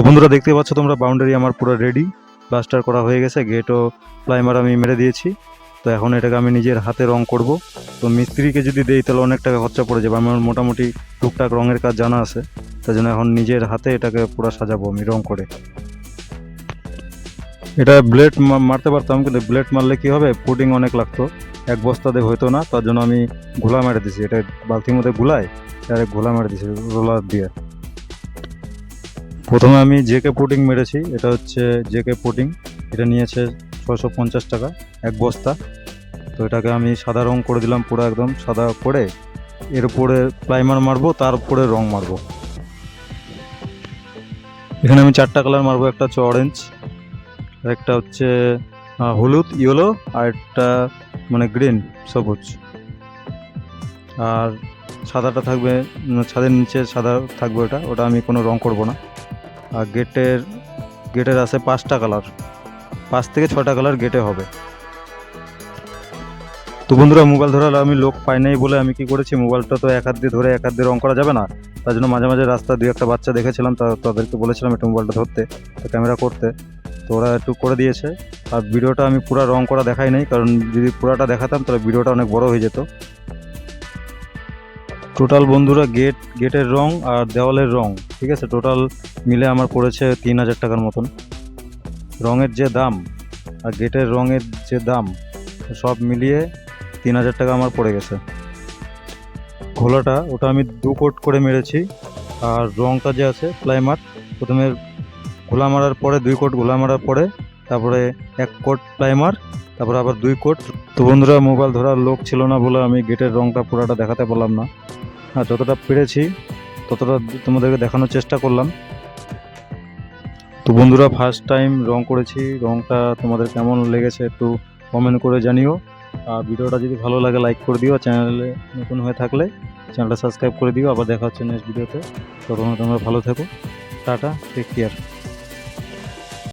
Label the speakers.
Speaker 1: তো বন্ধুরা দেখতে পাচ্ছ তোমরা বাউন্ডারি আমার পুরো রেডি প্লাস্টার করা হয়ে গেছে গেটও প্লাইমার আমি মেরে দিয়েছি। তো এখন এটাকে আমি নিজের হাতে রং করব। তো মিস্ত্রিকে যদি দেই, তাহলে অনেক টাকা খরচা পড়ে যাবে। আমার মোটামুটি টুকটাক রঙের কাজ জানা আছে। তাই জন্য এখন নিজের হাতে এটাকে পুরো সাজাবো আমি রং করে। এটা ব্লেড মারতে পারতাম, কিন্তু ব্লেড মারলে কি হবে? পুডিং অনেক লাগতো। এক বস্তা দিয়ে হইতো না, তার জন্য আমি ঘোলা মেরে দিছি। এটা বালতির মধ্যে গুলায় আর ঘোলা মেরে দিছি, রোলার দিয়ে। প্রথমে আমি জেকে পুডিং মেরেছি, এটা হচ্ছে জেকে পুডিং এটা নিয়েছে ছশো পঞ্চাশ টাকা, এক বস্তা। তো এটাকে আমি সাদা রং করে দিলাম পুরো একদম, সাদা করে এর উপরে প্রাইমার মারবো, তার উপরে রং মারবো। এখানে আমি চারটা কালার মারবো, একটা হচ্ছে অরেঞ্জ একটা হচ্ছে হলুদ ইয়েলো আর একটা মানে গ্রিন সবুজ। আর সাদাটা থাকবে, ছাদের নিচে সাদা থাকবে ওটা ওটা আমি কোনো রং করব না। আর গেটের গেটের আছে পাঁচটা কালার পাঁচ থেকে ছটা কালার গেটে হবে। তো বন্ধুরা মোবাইল ধরার আমি লোক পাই নাই বলে আমি কি করেছি? মোবাইলটা তো এক হাত দিয়ে ধরে এক হাত দিয়ে রং করা যাবে না। তার জন্য মাঝে মাঝে রাস্তা দুই একটা বাচ্চা দেখেছিলাম তাদেরকে বলেছিলাম একটু মোবাইলটা ধরতে ক্যামেরা করতে। তো ওরা একটু করে দিয়েছে। আর ভিডিওটা আমি পুরো রং করা দেখাই নাই, কারণ যদি পুরাটা দেখাতাম, তাহলে ভিডিওটা অনেক বড় হয়ে যেত। টোটাল বন্ধুরা গেট গেটের রং আর দেওয়ালের রং, ঠিক আছে? টোটাল মিলে আমার পড়েছে তিন হাজার টাকার মতন। রঙের যে দাম আর গেটের রঙের যে দাম, সব মিলিয়ে তিন হাজার টাকা আমার পড়ে গেছে। ঘোলাটা, ওটা আমি দু কোট করে মেরেছি আর রংটা যে আছে প্লাইমার, প্রথমে ঘোলা মারার পরে দুই কোট ঘোলা মারার পরে তারপরে এক কোট প্লাইমার, তারপরে আবার দুই কোট। তো বন্ধুরা, মোবাইল ধরার লোক ছিল না বলে আমি গেটের রংটা পুরাটা দেখাতে পারলাম না। আর যতটা পেরেছি, ততটা তোমাদেরকে দেখানোর চেষ্টা করলাম। তো বন্ধুরা ফার্স্ট টাইম রং করেছি। রংটা তোমাদের কেমন লেগেছে একটু কমেন্ট করে জানিও। আর ভিডিওটা যদি ভালো লাগে লাইক করে দিও। চ্যানেলে নতুন হয়ে থাকলে চ্যানেলটা সাবস্ক্রাইব করে দিও। আবার দেখা হচ্ছে নেক্সট ভিডিওতে তখন তোমরা ভালো থেকো। Tata take care